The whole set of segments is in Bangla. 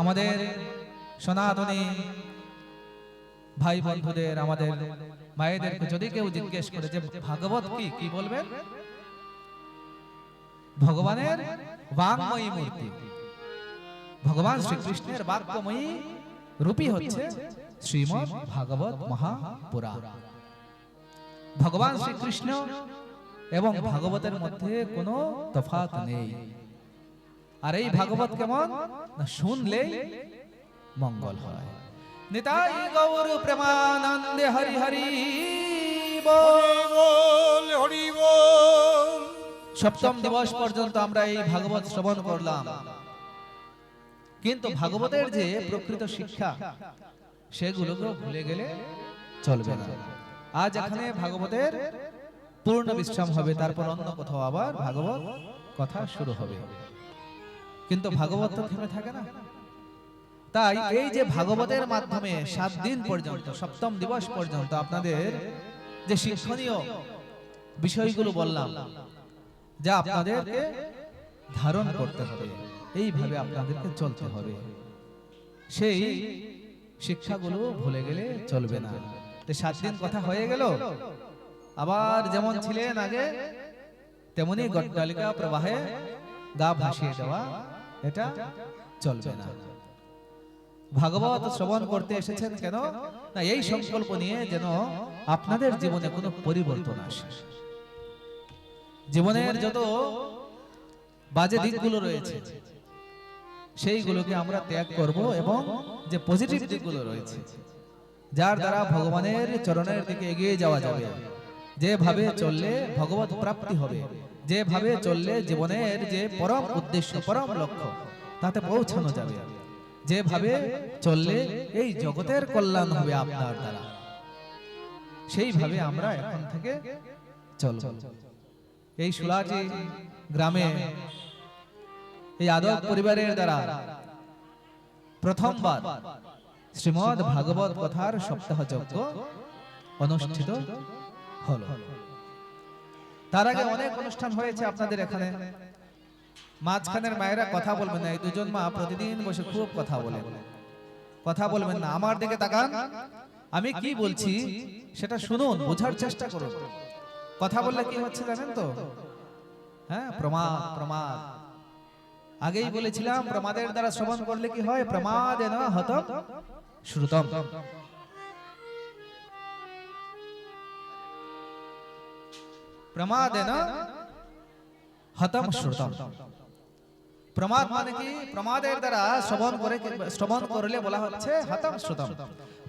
আমাদের সনাতনী ভাই বন্ধুদের আমাদের মায়েদেরকে যদি কেউ জিজ্ঞেস করে যে ভাগবত কি কি বলবেন ভগবানের বাংময়ী মূর্তি। ভগবান শ্রীকৃষ্ণের বাক্যময়ী রূপী হচ্ছে শ্রীমৎ ভাগবত মহাপুরাণ। ভগবান শ্রীকৃষ্ণ এবং ভাগবতের মধ্যে কোনো তফাৎ নেই। আর এই ভাগবত কেমন? না শুনলেই মঙ্গল হয়। নিতাই গৌর প্রেমানন্দে হরি হরি বল। বল। হরি বল সপ্তম দিবস পর্যন্ত আমরা এই ভাগবত শ্রবণ করলাম। কিন্তু ভাগবতের যে প্রকৃত শিক্ষা সেগুলোকে ভুলে গেলে চলবে না। আজ এখানে ভাগবতের পূর্ণ বিশ্রাম হবে তারপর অন্য কোথাও আবার ভাগবত কথা শুরু হবে। কিন্তু ভাগবত তো থেমে থাকে না। তাই এই যে ভাগবতের মাধ্যমে সাত দিন পর্যন্ত সপ্তম দিবস পর্যন্ত আপনাদের যে শিক্ষণীয় বিষয়গুলো বললাম যা আপনাদেরকে ধারণ করতে হবে। এইভাবে আপনাদেরকে চলতে হবে। সেই শিক্ষাগুলো ভুলে গেলে চলবে না। তো সাত দিন কথা হয়ে গেল আবার যেমন ছিলেন আগে তেমনি গট্টালিকা প্রবাহে গা ভাসিয়ে দেওয়া। এটা চলবে না। ভাগবত শ্রবণ করতে এসেছেন কেন? না এই সংকল্প নিয়ে যেন আপনাদের জীবনে কোনো পরিবর্তন আসে। জীবনের যত বাজে দিকগুলো রয়েছে সেইগুলোকে আমরা ত্যাগ করব এবং যে পজিটিভ দিকগুলো রয়েছে যার দ্বারা ভগবানের চরণের দিকে এগিয়ে যাওয়া যাবে। যেভাবে চললে ভগবত প্রাপ্তি হবে। যেভাবে চললে জীবনের যে পরম উদ্দেশ্য পরম লক্ষ্য তাতে পৌঁছানো যাবে। যেভাবে চললে এই জগতের কল্যাণ হবে আপনার দ্বারা। সেইভাবে আমরা এখন থেকে চলব। এই সুলাজি গ্রামে এই আদক পরিবারের দ্বারা প্রথমবার শ্রীমদ ভাগবত কথার সপ্তাহ যজ্ঞ অনুষ্ঠিত হলো। তার আগে অনেক অনুষ্ঠান হয়েছে আপনাদের এখানে। মাঝখানের মায়েরা কথা বলবেন না এই দুজন মা প্রতিদিন বসে খুব কথা বলেন। কথা বলবেন না আমার দিকে তাকান। আমি কি বলছি সেটা শুনুন বোঝার চেষ্টা করুন। কথা বললে কি হচ্ছে জানেন তো? হ্যাঁ প্রমাদ প্রমাদ। আগেই বলেছিলাম প্রমাদের দ্বারা শ্রবণ করলে কি হয়? প্রমাদ এন হতম শ্রুতম। এন হতম শ্রুতম প্রমাদ মানে কি প্রমাদের দ্বারা শ্রবণ করে শ্রবণ করলে বলা হচ্ছে হতম শ্রুতম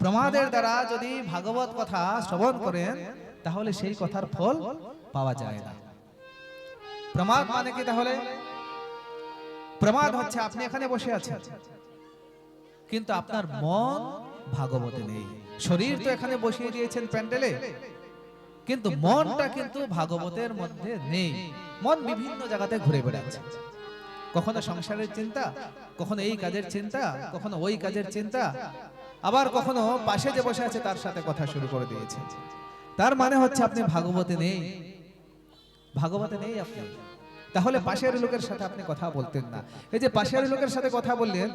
প্রমাদের দ্বারা যদি ভাগবত কথা শ্রবণ করেন তাহলে সেই কথার ফল পাওয়া যায় না প্রমাদ মানে কি তাহলে প্রমাদ হচ্ছে আপনি এখানে বসে আছেন কিন্তু আপনার মন ভাগবতে নেই শরীর তো এখানে বসিয়ে দিয়েছেন প্যান্ডেলে কিন্তু মনটা কিন্তু ভাগবতের মধ্যে নেই। মন বিভিন্ন জায়গাতে ঘুরে বেড়াচ্ছে। কখনো সংসারের চিন্তা কখনো এই কাজের চিন্তা কখনো ওই কাজের চিন্তা। আবার কখনো পাশে যে বসে আছে তার সাথে কথা শুরু করে দিয়েছে। তার মানে হচ্ছে আপনি ভাগবতে নেই। ভাগবতে নেই আপনি। তাহলে পাশের লোকের সাথে আপনি কথা বলতেন না। এই যে পাশের লোকের সাথে কথা বললেন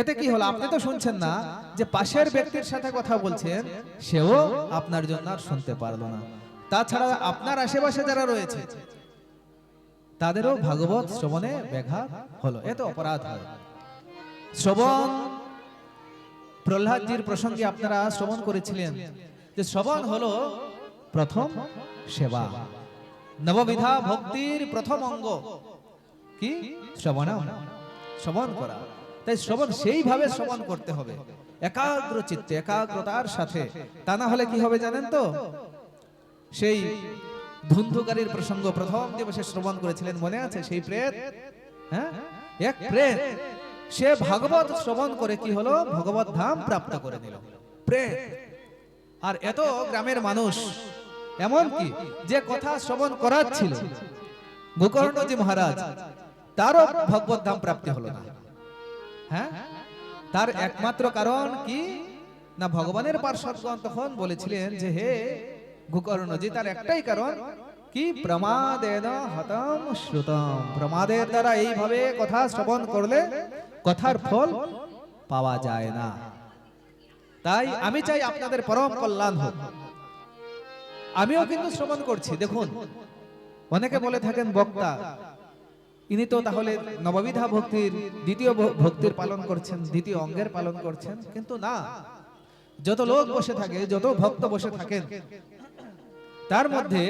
এতে কি হলো? আপনি তো শুনছেন না যে পাশের ব্যক্তির সাথে কথা বলছেন সেও আপনার জন্য আর শুনতে পারল না। তাছাড়া আপনার আশেপাশে যারা রয়েছে তাদেরও ভাগবত শ্রবণে ব্যাঘাত হলো। এত অপরাধ হয়। শ্রবণ প্রহ্লাদজির প্রসঙ্গে আপনারা শ্রবণ করেছিলেন যে শ্রবণ হলো প্রথম সেবা। নববিধা ভক্তির প্রথম অঙ্গ। কি? শ্রবণ শ্রবণ করা। তাই শ্রবণ সেইভাবে শ্রবণ করতে হবে। একাগ্র চিত্তে, একাগ্রতার সাথে। তা না হলে কি হবে জানেন তো? সেই ধুন্ধুকারীর প্রসঙ্গ প্রথম দিবসে শ্রবণ করেছিলেন, মনে আছে সেই প্রেত? হ্যাঁ? এক প্রেত, সে ভাগবত শ্রবণ করে কি হলো? ভগবত ধাম প্রাপ্ত করে নিল। প্রেত, আর এত গ্রামের মানুষ, এমন কি যে কথা শ্রবণ করাচ্ছিল? গোকর্ণজি মহারাজ, তারও ভগবত ধাম প্রাপ্তি হলো না। হ্যাঁ? তার একমাত্র কারণ কি? না, ভগবানের পার্শ্বদগণ তখন বলেছিলেন যে, হে গোকর্ণজি, তার একটাই কারণ কি? প্রমাদেন হতম শ্রুতম। প্রমাদের দ্বারা এইভাবে কথা শ্রবণ করলে কথার ফল পাওয়া যায় না। তাই আমি চাই আপনাদের পরম কল্যাণ হোক। আমিও কিন্তু শ্রবণ করছি, দেখুন। অনেকে বলে থাকেন, বক্তা ইনি তো তাহলে নববিধা ভক্তির দ্বিতীয় ভক্তির পালন করছেন, দ্বিতীয় অঙ্গের পালন করছেন। কিন্তু না, যত লোক বসে থাকে, যত ভক্ত বসে থাকেন, তার মধ্যে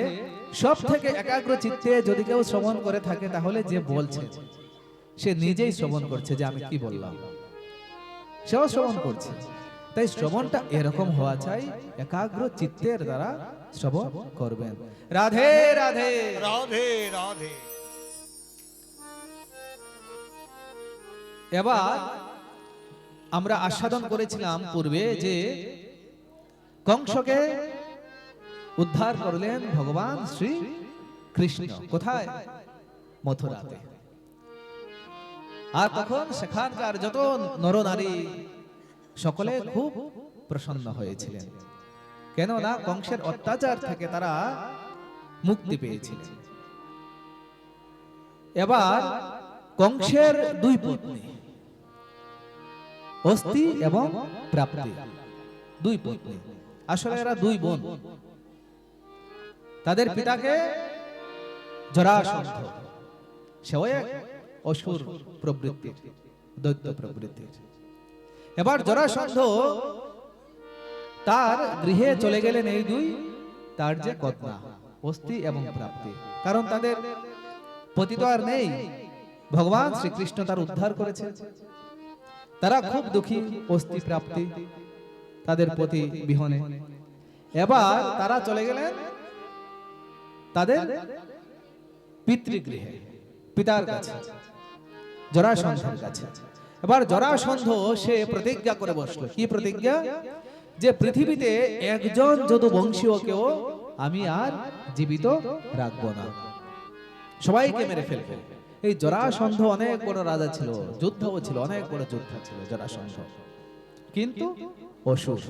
সব থেকে একাগ্র চিত্তে যদি কেউ শ্রবণ করে থাকে, তাহলে যে বলছে, সে নিজেই শ্রবণ করছে যে আমি কি বললাম। সেও শ্রবণ করছে। তাই শ্রবণটা এরকম হওয়া চাই, একাগ্র চিত্তের দ্বারা শ্রবণ করবেন। রাধে রাধে। রাধে রাধে। এবার আমরা আস্বাদন করেছিলাম পূর্বে যে কংসকে উদ্ধার করলেন ভগবান শ্রী কৃষ্ণ। কোথায়? মথুরাতে। আর তখন সেখানকার যত নরনারী, সকলে খুব প্রসন্ন হয়েছিলেন। কেননা কংসের অত্যাচার থেকে তারা মুক্তি পেয়েছিলেন। এবার কংসের দুই পত্নী। অস্থি এবং প্রাপ্তি। দুই পত্নী। আসলে এরা দুই বোন। তাদের পিতাকে জরাসন্ধ। সেও এক অসুর প্রবৃত্তির, দৈত্য প্রবৃত্তির। এবার জরাসন্ধ তার গৃহে চলে গেলেন এই দুই, তার যে কন্যা, অস্থি এবং প্রাপ্তি। কারণ তাদের পতিত আর নেই। ভগবান শ্রীকৃষ্ণ তার উদ্ধার করেছে তারা খুব দুঃখী অস্থি প্রাপ্তি তাদের প্রতি বিহনে। এবার তারা চলে গেলেন তাদের পিতৃগৃহে, পিতার কাছে, জরাসন্ধের কাছে। এবার জরাসন্ধ সে প্রতিজ্ঞা করে বসল। কি প্রতিজ্ঞা? যে পৃথিবীতে একজন যদু বংশীয়কেও আমি আর জীবিত রাখব না। সবাইকে মেরে ফেলবে। এই জরাসন্ধ অনেক বড় রাজা ছিল, যুদ্ধও ছিল, অনেক বড় যুদ্ধ ছিল জরাসন্ধ। কিন্তু অসুর।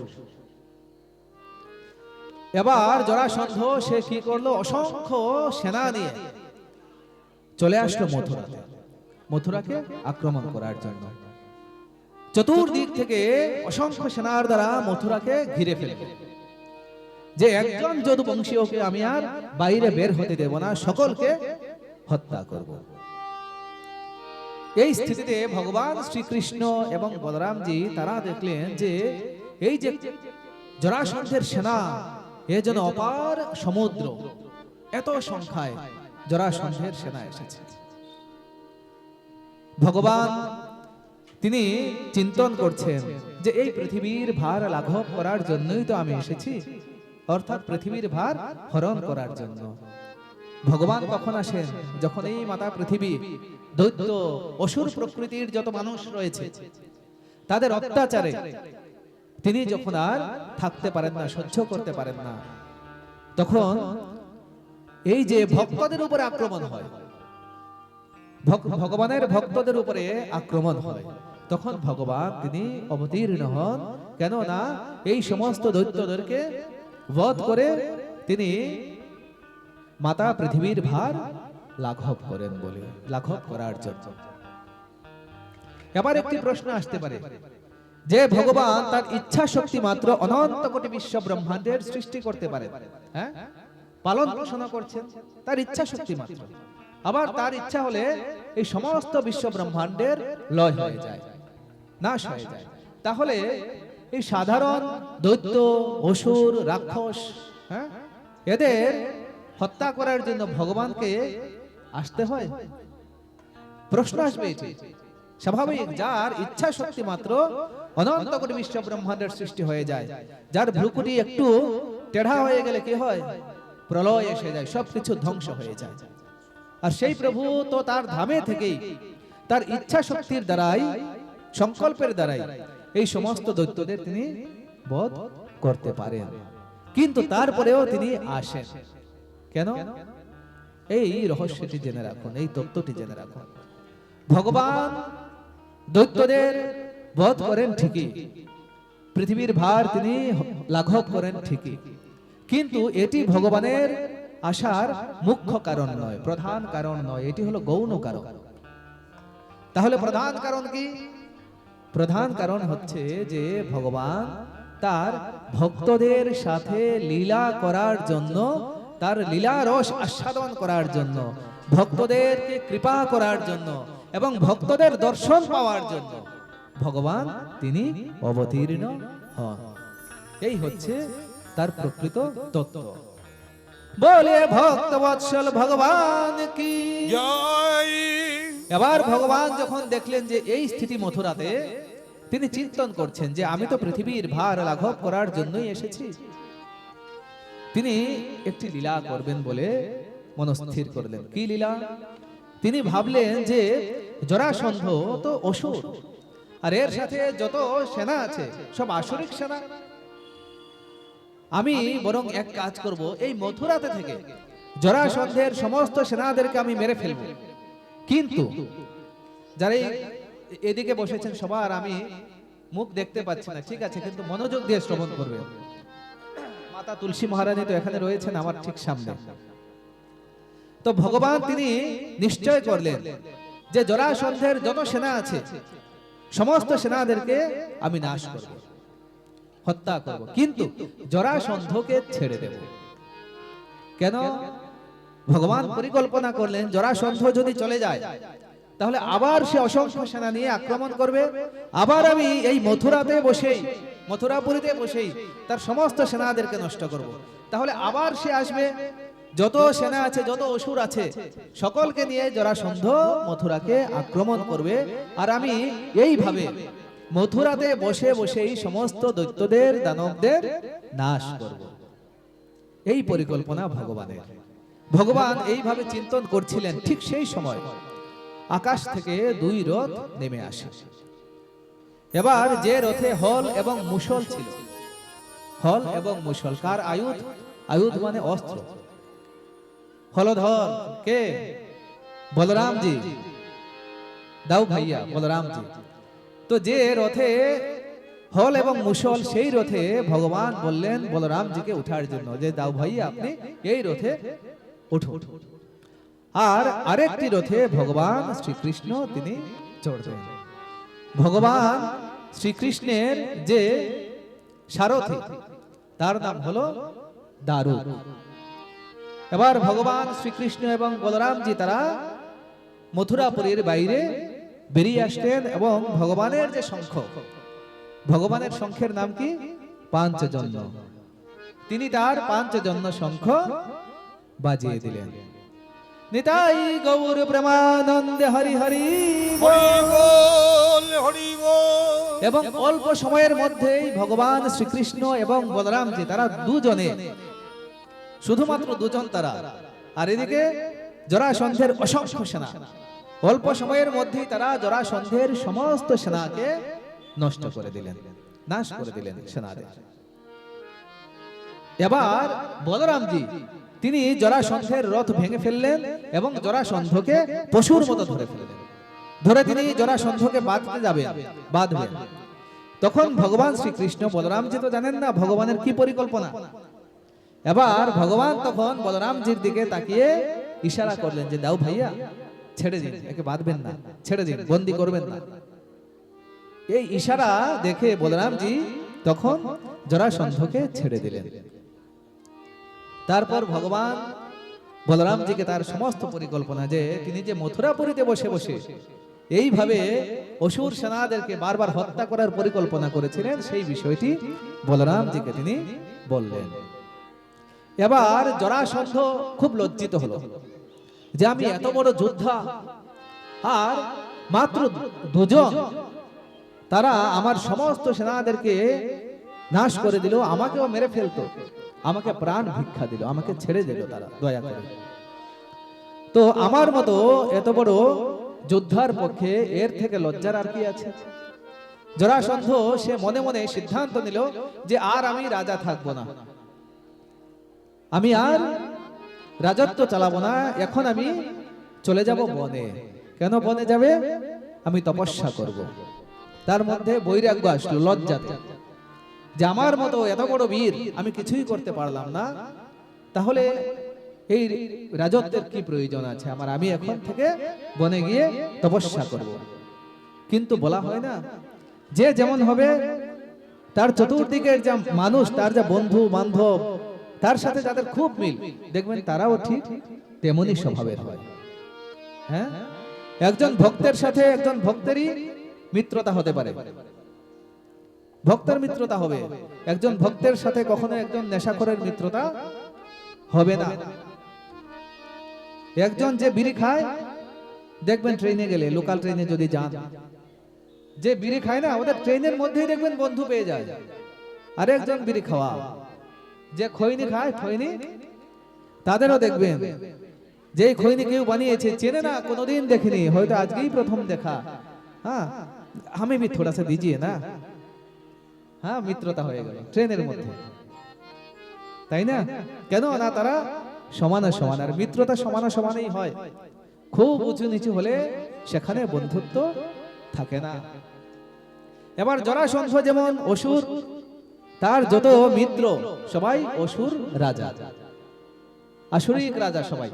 এবার জরাসন্ধ সে কি করল? অসংখ্য সেনা নিয়ে চলে আসলো মথুরাতে। মথুরাকে আক্রমণ করার জন্য। চতুর্দিক থেকে অসংখ্য সেনার দ্বারা মথুরাকে ঘিরে ফেলে যে একজন যদু বংশীয়কে আমি আর বাইরে বের হতে দেব না, সকলকে হত্যা করব। এই স্থিতিতে ভগবান শ্রীকৃষ্ণ এবং বলরামজি তারা দেখলেন যে এই যে জরাসন্ধের সেনা, এ যেন অপার সমুদ্র। এত সংখ্যায় জরাসন্ধের সেনা এসেছে। ভগবান, তিনি চিন্তন করছেন যে এই পৃথিবীর ভার লাঘব করার জন্যই তো আমি এসেছি, অর্থাৎ পৃথিবীর ভার হরণ করার জন্য। ভগবান কখন আসেন? যখন এই মাতা পৃথিবী, দৈত্য, অসুর প্রকৃতির যত মানুষ রয়েছে, তাদের অত্যাচারে তিনি যখন আর থাকতে পারেন না, সহ্য করতে পারেন না, তখন এই যে ভক্তদের উপরে আক্রমণ হয়, ভগ- ভগবানের ভক্তদের উপরে আক্রমণ হয়, তখন ভগবান তিনি অবতীর্ণ হন। কেননা এই সমস্ত দৈত্যদেরকে বধ করে তিনি মাতা পৃথিবীর ভার লাঘব করেন বলে, লাঘব করার জন্য। এবার একটি প্রশ্ন আসতে পারে। যে ভগবান তার ইচ্ছা শক্তি মাত্র অনন্ত কোটি বিশ্ব ব্রহ্মাণ্ডের সৃষ্টি করতে পারেন হ্যাঁ? পালন পোষণ করছেন, তার ইচ্ছা শক্তি মাত্র। আবার তার ইচ্ছা হলে এই সমস্ত বিশ্ব ব্রহ্মাণ্ডের লয় হয়ে যায়, নাশ হয়ে যায়। তাহলে এই সাধারণ দৈত্য, অসুর, রাক্ষস হ্যাঁ? এদের হত্যা করার জন্য ভগবানকে আসতে হয়। প্রশ্ন আসবে স্বাভাবিক, যার ইচ্ছা শক্তি মাত্র অনন্ত কোটি বিশ্ব ব্রহ্মাণ্ডের সৃষ্টি হয়ে যায়। যার ভ্রুকুটি একটু টেढ़া হয়ে গেলে কি হয়? প্রলয় এসে যায়, সবকিছু ধ্বংস হয়ে যায়। আর সেই প্রভু তো তার ধামে থেকেই, তার ইচ্ছা শক্তির দ্বারাই, সংকল্পের দ্বারাই এই সমস্ত দৈত্যদের তিনি বধ করতে পারেন। কিন্তু তারপরেও তিনি আসেন। কেন? এই রহস্যটি জেনে রাখুন এই তত্ত্বটি জেনে রাখুন। ভগবান দৈত্যদের বধ করেন ঠিকই। পৃথিবীর ভার তিনি লাঘব করেন ঠিকই। কিন্তু এটি ভগবানের আসার মুখ্য কারণ নয় প্রধান কারণ নয় এটি হলো গৌণ কারণ। তাহলে প্রধান কারণ কি? প্রধান কারণ হচ্ছে যে ভগবান তার ভক্তদের সাথে লীলা করার জন্য তার লীলা রস আস্বাদন করার জন্য ভক্তদেরকে কৃপা করার জন্য এবং ভক্তদের দর্শন পাওয়ার জন্য। ভগবান তিনি অবতীর্ণ হন। এই হচ্ছে তার প্রকৃত তত্ত্ব। বলে ভক্ত বৎসল ভগবান কি? জয়। এবার ভগবান যখন দেখলেন যে এই স্থিতি মথুরাতে তিনি চিন্তন করছেন যে আমি তো পৃথিবীর ভার লাঘব করার জন্যই এসেছি। তিনি একটি লীলা করবেন বলে মনস্থির করলেন। কি লীলা? তিনি ভাবলেন যে জরাসন্ধ তো অসুর, আর এর সাথে যত সেনা আছে, সব আসরিক সেনা। আমি বরং এক কাজ করব, এই মথুরাতে থেকে জরাসন্ধের সমস্ত সেনাদেরকে আমি মেরে ফেলব। কিন্তু যারা এদিকে বসেছেন সবার আমি মুখ দেখতে পাচ্ছি না, ঠিক আছে, কিন্তু মনোযোগ দিয়ে শ্রবণ করবে মাতা তুলসী মহারানী তো এখানে রয়েছেন আমার ঠিক সামনে। তো ভগবান তিনি নিশ্চয় করলেন যে জরাসন্ধের যত সেনা আছে, সমস্ত সেনাদেরকে আমি নাশ করব, হত্যা করব। কিন্তু জরাসন্ধকে ছেড়ে দেব। কেন? ভগবান পরিকল্পনা করলেন, জরাসন্ধ যদি চলে যায় তাহলে আবার সে অসংখ্য সেনা নিয়ে আক্রমণ করবে। আবার আমি এই মথুরাতে বসেই মথুরাপুরীতে বসেই তার সমস্ত সেনাদেরকে নষ্ট করব। তাহলে আবার সে আসবে। যত সেনা আছে, যত অসুর আছে, সকলকে নিয়ে জরাসন্ধ মথুরাকে আক্রমণ করবে। আর আমি এইভাবে মথুরাতে বসে বসেই সমস্ত দৈত্যদের, দানবদের নাশ করব। এই পরিকল্পনা ভগবানের। ভগবান এইভাবে চিন্তন করছিলেন ঠিক সেই সময়। আকাশ থেকে দুই রথ নেমে আসে। এবার যে রথে হল এবং মুসল ছিল, হল এবং মুসল কার আয়ুধ? আয়ুধ মানে অস্ত্র। হলধর কে? বলরামজি। দাও ভাইয়া, বলরামজি। তো যে রথে হল এবং মুসল সেই রথে ভগবান বললেন বলরামজিকে উঠার জন্য যে দাও ভাইয়া, আপনি এই রথে উঠুন। আর আরেকটি রথে ভগবান শ্রীকৃষ্ণ তিনি চড়বেন ভগবান শ্রীকৃষ্ণের যে সারথি, তার নাম হলো দারু। এবার ভগবান শ্রীকৃষ্ণ এবং বলরামজি তারা মথুরাপুরীর বাইরে বেরিয়ে আসতেন এবং ভগবানের যে শঙ্খ, ভগবানের শঙ্খের নাম কি? পাঞ্চজন্য। তিনি তার পাঞ্চজন্য শঙ্খ বাজিয়ে দিলেন। নিতাই গৌর প্রেমানন্দে হরি হরি এবং অল্প সময়ের মধ্যেই ভগবান শ্রীকৃষ্ণ এবং বলরামজি তারা দুজনে শুধুমাত্র দুজন তারা। আর এদিকে জরাসন্ধের অসংখ্য সেনা। অল্প সময়ের মধ্যেই তারা জরাসন্ধের সমস্ত সেনাকে নষ্ট করে দিলেন নাশ করে দিলেন সেনাদের। এবার বলরামজি তিনি জরাসন্ধের রথ ভেঙে ফেললেন এবং জরাসন্ধকে পশুর মতো ধরে ফেললেন। ধরে তিনি জরাসন্ধকে বাঁধতে যাবেন, বাঁধবেন। তখন ভগবান শ্রীকৃষ্ণ বলরামজি তো জানেন না ভগবানের কি পরিকল্পনা? এবার ভগবান তখন বলরামজির দিকে তাকিয়ে ইশারা করলেন যে, দাও ভাইয়া, ছেড়ে দিন, একে বাঁধবেন না, ছেড়ে দিন, বন্দি করবেন না। এই ইশারা দেখে বলরামজি তখন জরাসন্ধকে ছেড়ে দিলেন। তারপর ভগবান বলরামজিকে তার সমস্ত পরিকল্পনা যে তিনি যে মথুরাপুরীতে বসে বসে এইভাবে অসুর সেনাদেরকে বারবার হত্যা করার পরিকল্পনা করেছিলেন, সেই বিষয়টি বলরামজিকে তিনি বললেন। এবার জরাসন্ধ খুব লজ্জিত হলো যে আমি এত বড় যোদ্ধা, আর মাত্র দুজন, তারা আমার সমস্ত সেনাদেরকে নাশ করে দিল, আমাকেও মেরে ফেলতো। আমাকে প্রাণ ভিক্ষা দিল আমাকে ছেড়ে দিল তারা দয়া করে। তো আমার মতো এত বড় যোদ্ধার পক্ষে এর থেকে লজ্জার আর কি আছে? জরাসন্ধ সে মনে মনে সিদ্ধান্ত নিল যে আর আমি রাজা থাকব না। আমি আর রাজত্ব চালাবো না এখন আমি চলে যাব বনে। কেন বনে যাবে? আমি তপস্যা করব। তার মধ্যে বৈরাগ্য আসলো লজ্জাতে। যে আমার মতো এত বড় বীর আমি কিছুই করতে পারলাম না। তাহলে এই রাজত্বের কি প্রয়োজন আছে? আমার আমি এখন থেকে বনে গিয়ে তপস্যা করব। কিন্তু বলা হয় না, যে যেমন হবে, তার চতুর্দিকের যা মানুষ, তার যা বন্ধু, বান্ধব, তার সাথে যাদের খুব মিল, দেখবেন তারাও ঠিক তেমনই স্বভাবের হয়। হ্যাঁ? একজন ভক্তের সাথে একজন ভক্তেরই মিত্রতা হতে পারে। ভক্তের মিত্রতা হবে। একজন ভক্তের সাথে কখনো একজন নেশাখরের মিত্রতা হবে না। একজন যে বিড়ি খায়, দেখবেন ট্রেনে গেলে, লোকাল ট্রেনে যদি যান, যে বিড়ি খায় না, আমাদের ট্রেনের মধ্যেই দেখবেন বন্ধু পেয়ে যায়। আর একজন বিড়ি খাওয়া, যে খৈনি খায়, খৈনি, তাদেরও দেখবেন যে খৈনি কেউ বানিয়েছে, চেনে না, কোনোদিন দেখিনি, হয়তো আজকেই প্রথম দেখা। হ্যাঁ আমি ভি থোড়া সা না। হ্যাঁ মিত্রতা হয়ে গেল। ট্রেনের মধ্যে। তাই না? কেন? না তারা সমান সমান আর মিত্রতা সমান সমানই হয়। খুব উঁচু নিচু হলে সেখানে বন্ধুত্ব থাকে না। এবার জরাসন্ধ যেমন অসুর তার যত মিত্র সবাই অসুর রাজা। আসরিক রাজা সবাই।